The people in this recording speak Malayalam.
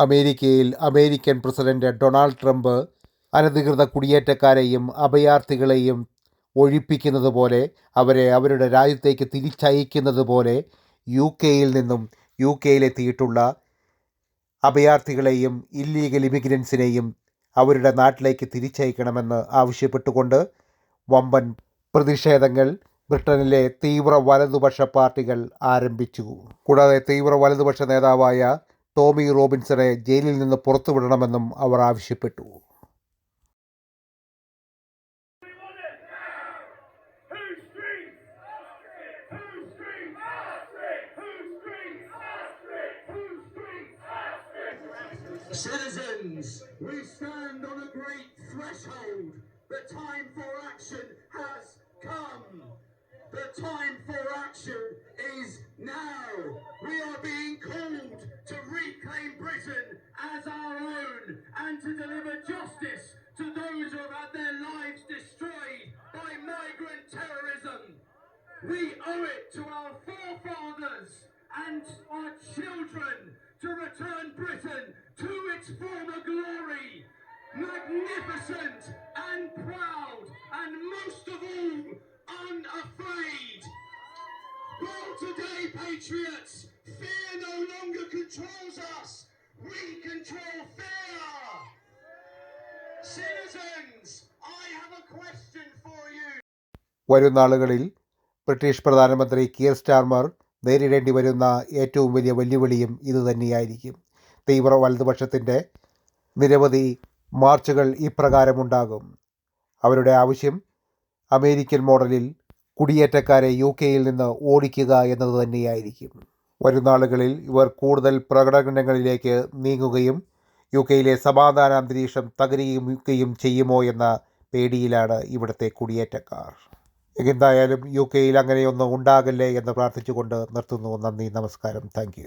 അമേരിക്കയിൽ അമേരിക്കൻ പ്രസിഡന്റ് ഡൊണാൾഡ് ട്രംപ് അനധികൃത കുടിയേറ്റക്കാരെയും അഭയാർത്ഥികളെയും ഒഴിപ്പിക്കുന്നത് പോലെ അവരെ അവരുടെ രാജ്യത്തേക്ക് തിരിച്ചയക്കുന്നത് പോലെ യു കെയിൽ നിന്നും യു കെയിലെത്തിയിട്ടുള്ള അഭയാർത്ഥികളെയും ഇല്ലീഗൽ ഇമിഗ്രൻസിനെയും അവരുടെ നാട്ടിലേക്ക് തിരിച്ചയക്കണമെന്ന് ആവശ്യപ്പെട്ടുകൊണ്ട് വമ്പൻ പ്രതിഷേധങ്ങൾ ബ്രിട്ടനിലെ തീവ്ര വലതുപക്ഷ പാർട്ടികൾ ആരംഭിച്ചു. കൂടാതെ തീവ്ര വലതുപക്ഷ നേതാവായ ടോമി റോബിൻസണെ ജയിലിൽ നിന്ന് പുറത്തുവിടണമെന്നും അവർ ആവശ്യപ്പെട്ടു? Citizens, we stand on a great threshold. The time for action has come. The time for action is now. We are being and to deliver justice to those who have had their lives destroyed by migrant terrorism. We owe it to our forefathers and our children to return Britain to its former glory. Magnificent and proud, and most of all, unafraid. Well, today, patriots, fear no longer controls us. We control വരും നാളുകളിൽ ബ്രിട്ടീഷ് പ്രധാനമന്ത്രി കിയർ സ്റ്റാർമർ നേരിടേണ്ടി വരുന്ന ഏറ്റവും വലിയ വെല്ലുവിളിയും ഇതുതന്നെയായിരിക്കും തീവ്ര വലതുപക്ഷത്തിന്റെ നിരവധി മാർച്ചുകൾ ഇപ്രകാരമുണ്ടാകും. അവരുടെ ആവശ്യം അമേരിക്കൻ മോഡലിൽ കുടിയേറ്റക്കാരെ യു കെയിൽ നിന്ന് ഓടിക്കുക എന്നത് തന്നെയായിരിക്കും. വരും നാളുകളിൽ ഇവർ കൂടുതൽ പ്രകടനങ്ങളിലേക്ക് നീങ്ങുകയും യു കെയിലെ സമാധാന അന്തരീക്ഷം തകരുകയും ചെയ്യുമോ എന്ന പേടിയിലാണ് ഇവിടുത്തെ കുടിയേറ്റക്കാർ. എന്തായാലും യു കെയിൽ അങ്ങനെയൊന്നും ഉണ്ടാകല്ലേ എന്ന് പ്രാർത്ഥിച്ചുകൊണ്ട് നിർത്തുന്നു. നന്ദി നമസ്കാരം. താങ്ക്